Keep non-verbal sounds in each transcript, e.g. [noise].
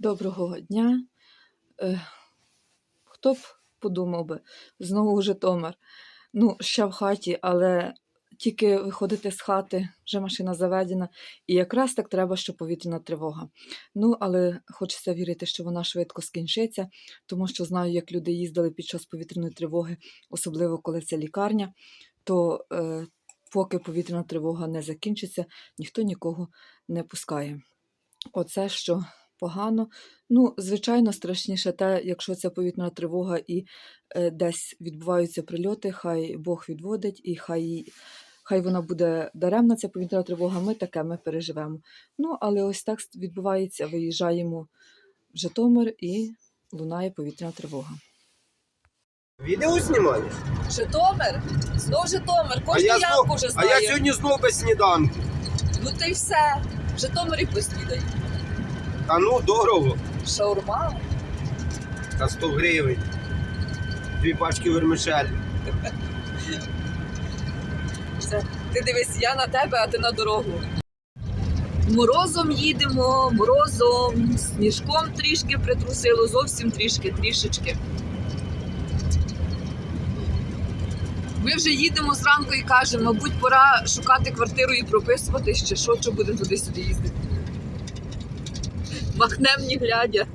Доброго дня. Е, Хто б подумав би, знову Житомир. Ну, ще в хаті, але тільки виходити з хати, вже машина заведена, і якраз так треба, що повітряна тривога. Ну, але хочеться вірити, що вона швидко скінчиться, тому що знаю, як люди їздили під час повітряної тривоги, особливо коли це лікарня, то е, поки повітряна тривога не закінчиться, ніхто нікого не пускає. Оце що погано. Ну, звичайно, страшніше те, якщо це повітряна тривога і е, десь відбуваються прильоти, хай Бог відводить, і хай, хай вона буде даремна, ця повітряна тривога, ми таке ми переживемо. Ну, але ось так відбувається, виїжджаємо в Житомир і лунає повітряна тривога. Відео знімаєш? Житомир? Знов Житомир, кожну я ямку знов- вже А я сьогодні знов без сніданку. Ну ти й все. В Житомирі поснідаю. Та ну дорого. Шаурма. Та 100 гривень. Дві пачки вермишелі. Все. Ти дивись, я на тебе, а ти на дорогу. Морозом їдемо, морозом, сніжком трішки притрусило, зовсім трішки, трішечки. Ми вже їдемо зранку і кажемо, мабуть, пора шукати квартиру і прописувати ще що, що буде туди-сюди їздити. Махнем не глядя.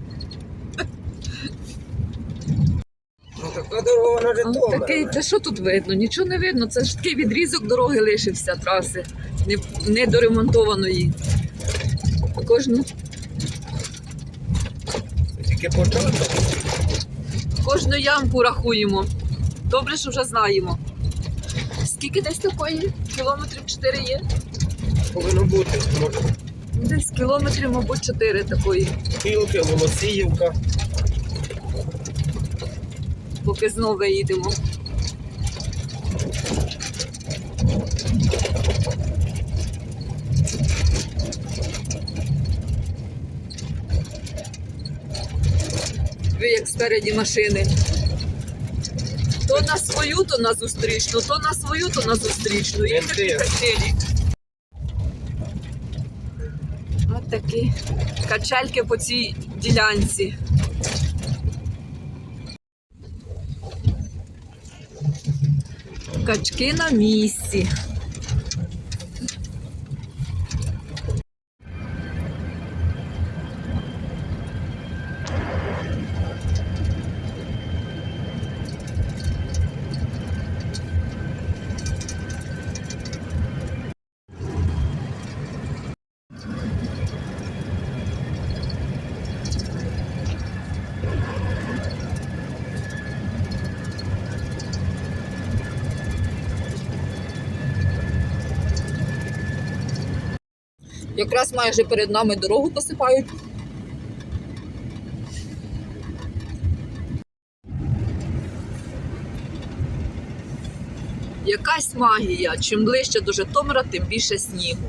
Ну А. Такий, та що тут видно? Нічого не видно. Це ж такий відрізок дороги лишився траси, не, недоремонтованої. Кожну, Тільки початок. кожну ямку рахуємо. Добре, що вже знаємо. Скільки десь такої? Кілометрів 4 є? Повинно бути. Може, Десь кілометрів, мабуть, 4 такої, Хілки, Волосіївка. поки знову виїдемо. Ви як спереді машини. То на свою, то на зустрічну, то на свою, то на зустрічну. І Менти. качелі. От такі качельки по цій ділянці. Качки на місці. Якраз майже перед нами дорогу посипають. Якась магія. Чим ближче до Житомира, тим більше снігу.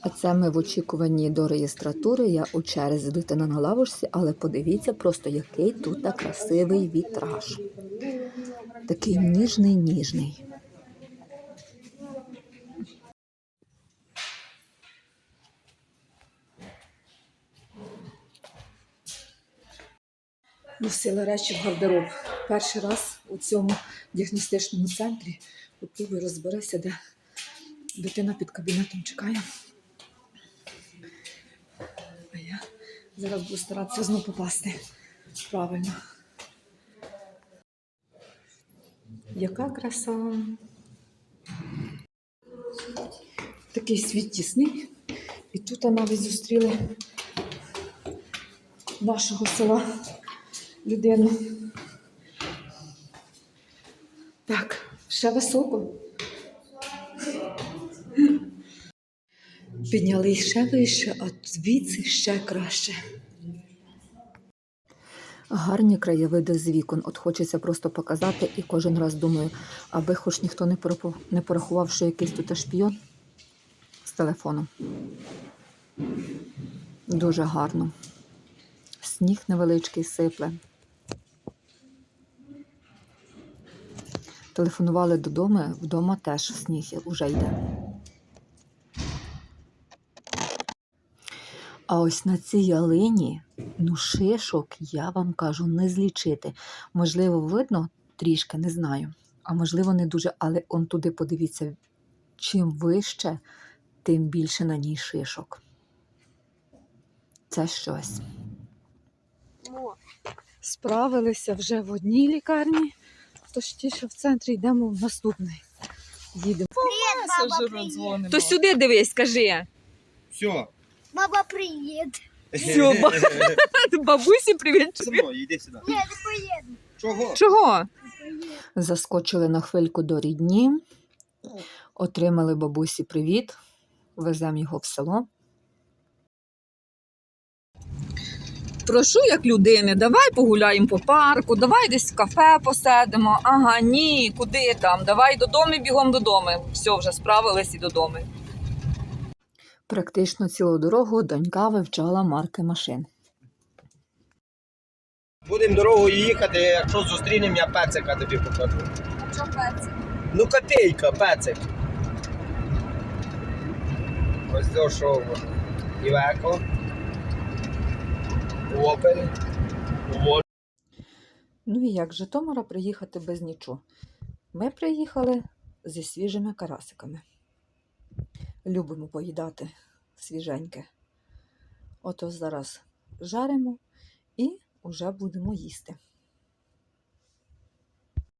А це ми в очікуванні до реєстратури. Я у черзі дитина на лавочці, але подивіться просто, який тут красивий вітраж. Такий ніжний, ніжний. Носила речі в гардероб. Перший раз у цьому діагностичному центрі. Попробуй розберешся, де дитина під кабінетом чекає. А я зараз буду старатися знову попасти. Правильно. Яка краса. Такий світ тісний. І тут навіть зустріли нашого села людину. Так, ще високо. Піднялись ще вище, а звідси ще краще. Гарні краєвиди з вікон. От хочеться просто показати, і кожен раз думаю, аби хоч ніхто не порахував, що якийсь тут шпіон з телефоном. Дуже гарно. Сніг невеличкий сипле. Телефонували додому, вдома теж сніг уже йде. А ось на цій ялині, ну, шишок, я вам кажу, не злічити. Можливо, видно трішки, не знаю. А можливо, не дуже, але он туди подивіться, чим вище, тим більше на ній шишок. Це щось. Справилися вже в одній лікарні, тож ті, що в центрі йдемо в наступний. Їдемо. То сюди дивись, скажи. Все. Баба, привіт. Все, ба- [laughs] Бабусі, привіт. За йди сюди. Ні, не поїду. Чого? Чого? Заскочили на хвильку до рідні, отримали бабусі привіт, веземо його в село. Прошу як людини, давай погуляємо по парку, давай десь в кафе посидимо. Ага, ні, куди там? Давай додому, бігом додому. Все, вже справились і додому. Практично цілу дорогу донька вивчала марки машин. Будемо дорогою їхати, якщо зустрінемо, я пецика тобі покажу. Ну, копійка, пецик. Ось до що воно. Івеко. Ну і як Житомира приїхати без нічого? Ми приїхали зі свіжими карасиками. Любимо поїдати свіженьке. Ото зараз жаримо і вже будемо їсти.